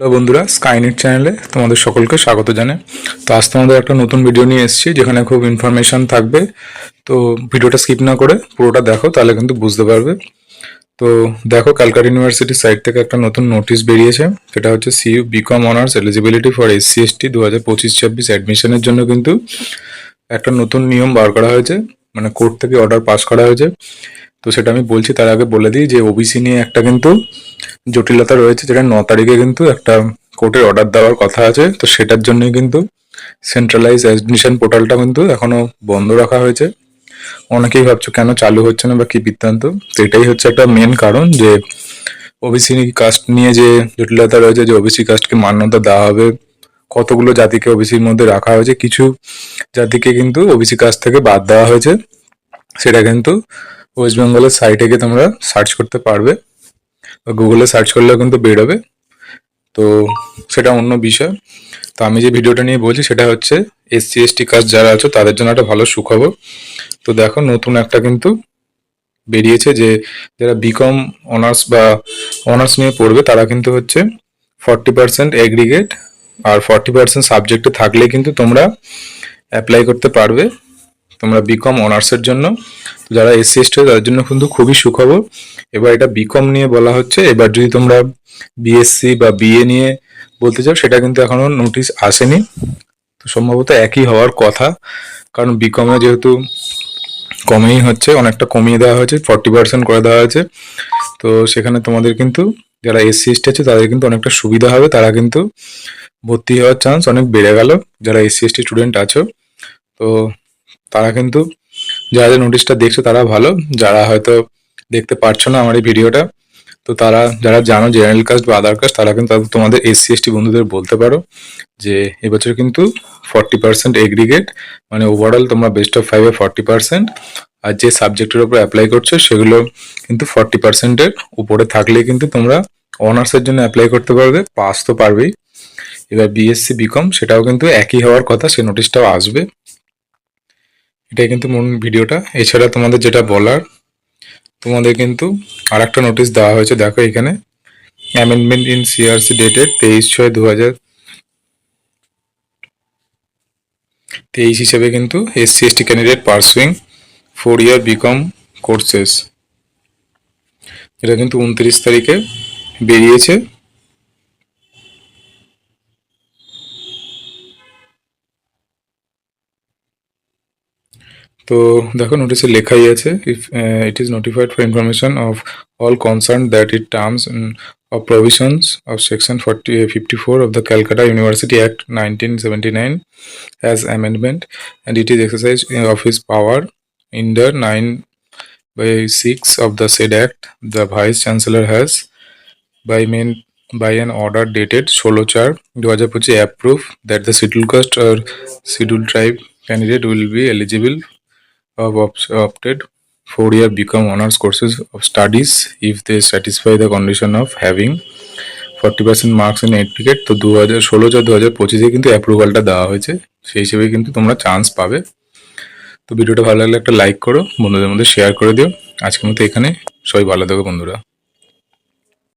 Hello বন্ধুরা Skynet চ্যানেলে তোমাদের সকলকে স্বাগত জানাই। তো আজ তোমাদের একটা নতুন ভিডিও নিয়ে এসেছি, যেখানে খুব ইনফরমেশন থাকবে। তো ভিডিওটা স্কিপ না করে পুরোটা দেখো, তাহলে কিন্তু বুঝতে পারবে। তো দেখো ক্যালকাটা ইউনিভার্সিটির সাইড থেকে একটা নতুন নোটিশ বেরিয়েছে, সেটা হচ্ছে CU B Com honours eligibility for SC ST দু হাজার পঁচিশ ছাব্বিশ অ্যাডমিশনের জন্য কিন্তু একটা নতুন নিয়ম বার করা হয়েছে মানে কোর্ট থেকে অর্ডার পাস করা হয়েছে। তো সেটা আমি বলছি, তার আগে বলে দিই যে ওবিসি নিয়ে একটা কিন্তু জটিলতা রয়েছে যেটা ন তারিখে কিন্তু একটা কোর্টের অর্ডার দেওয়ার কথা আছে। তো সেটার জন্যই কিন্তু সেন্ট্রালাইজ অ্যাডমিশন পোর্টালটা কিন্তু এখনও বন্ধ রাখা হয়েছে। অনেকেই ভাবছ কেন চালু হচ্ছে না বা কি বৃত্তান্ত? তো এটাই হচ্ছে একটা মেন কারণ যে ওবিসি কাস্ট নিয়ে যে জটিলতা রয়েছে, যে ওবিসি কাস্টকে মান্যতা দেওয়া হবে, কতগুলো জাতিকে ওবিসির মধ্যে রাখা হয়েছে, কিছু জাতিকে কিন্তু ওবিসি কাস্ট থেকে বাদ দেওয়া হয়েছে। সেটা কিন্তু ওয়েস্ট বেঙ্গলের সাইটে গিয়ে তোমরা সার্চ করতে পারবে। গুগলে সার্চ করলেও কিন্তু বেরোবে। তো সেটা অন্য বিষয়। তো আমি যে ভিডিওটা নিয়ে বলছি, সেটা হচ্ছে এসসি এসটি কাস্ট যারা আছে, তাদের জন্য একটা ভালো সুখবর। তো দেখো, নতুন একটা কিন্তু বেরিয়েছে যে যারা বিকম অনার্স বা অনার্স নিয়ে পড়বে, তারা কিন্তু হচ্ছে ফর্টি পার্সেন্ট এগ্রিগেট আর ফর্টি পার্সেন্ট সাবজেক্টে থাকলে কিন্তু তোমরা অ্যাপ্লাই করতে পারবে। তোমরা বিকম অনার্সের জন্য যারা এসসি এসটি তাদের জন্য কিন্তু খুবই সুখবর। এবার এটা বিকম নিয়ে বলা হচ্ছে, এবার যদি তোমরা বিএসসি বা বিএ নিয়ে বলতে চাও, সেটা কিন্তু এখনও নোটিশ আসেনি। তো সম্ভবত একই হওয়ার কথা, কারণ বিকমে যেহেতু কমেই হচ্ছে, অনেকটা কমিয়ে দেওয়া হয়েছে ফর্টি পার্সেন্ট করে দেওয়া হয়েছে। তো সেখানে তোমাদের কিন্তু, যারা এসসি এসটি আছে, তাদের কিন্তু অনেকটা সুবিধা হবে, তারা কিন্তু ভর্তি হওয়ার চান্স অনেক বেড়ে গেল, যারা এসসি এসটি স্টুডেন্ট আছো। তো তারা কিন্তু যারা নোটিশটা দেখছ তারা ভালো। যারা হয়তো দেখতে পারছ না আমার এই ভিডিওটা, তো তারা যারা জানো জেনারেল কাস্ট বা আদার কাস্ট তারা কিন্তু তোমাদের এসসি এসটি বন্ধুদের বলতে পারো যে এবছর কিন্তু ফর্টি পার্সেন্ট এগ্রিগেট মানে ওভারঅল তোমরা বেস্ট অফ ফাইভে ফর্টি পার্সেন্ট আর যে সাবজেক্টের উপর অ্যাপ্লাই করছ সেগুলো কিন্তু ফর্টি পার্সেন্টের উপরে থাকলে কিন্তু তোমরা অনার্সের জন্য অ্যাপ্লাই করতে পারবে পাস তো পারবেই। এবার বিএসসি বিকম সেটাও কিন্তু একই হওয়ার কথা, সে নোটিশটাও আসবে। এটাই কিন্তু মূল ভিডিওটা। এছাড়া তোমাদের যেটা বলার, তোমাদের কিন্তু আর একটা নোটিশ দেওয়া হয়েছে, দেখো এখানে। অ্যামেন্ডমেন্ট ইন সিআরসি ডেটেড তেইশ ছয় দু হাজার তেইশ হিসেবে কিন্তু SC ST candidate pursuing four year B Com courses এটা কিন্তু উনত্রিশ তারিখে বেরিয়েছে। তো দেখো নোটিশে লেখাই আছে if it is notified for information of all concern that it terms of provisions of section 40, 54 of the Calcutta University Act 1979 as amendment and it is exercised of his power under 9 by 6 of the said act the vice chancellor has by main by an order dated 16 4 2025 approve that the scheduled caste or scheduled tribe candidate will be eligible of op- opted four year become honors courses of studies if they satisfy the condition of having forty percent marks in aggregate তো দু হাজার ষোলো চার দু হাজার পঁচিশে কিন্তু অ্যাপ্রুভালটা দেওয়া হয়েছে। সেই হিসেবে কিন্তু তোমরা চান্স পাবে। তো ভিডিওটা ভালো লাগলে একটা লাইক করো, বন্ধুদের মধ্যে শেয়ার করে দিও। আজকের মতো এখানে। সবাই ভালো থেকো বন্ধুরা।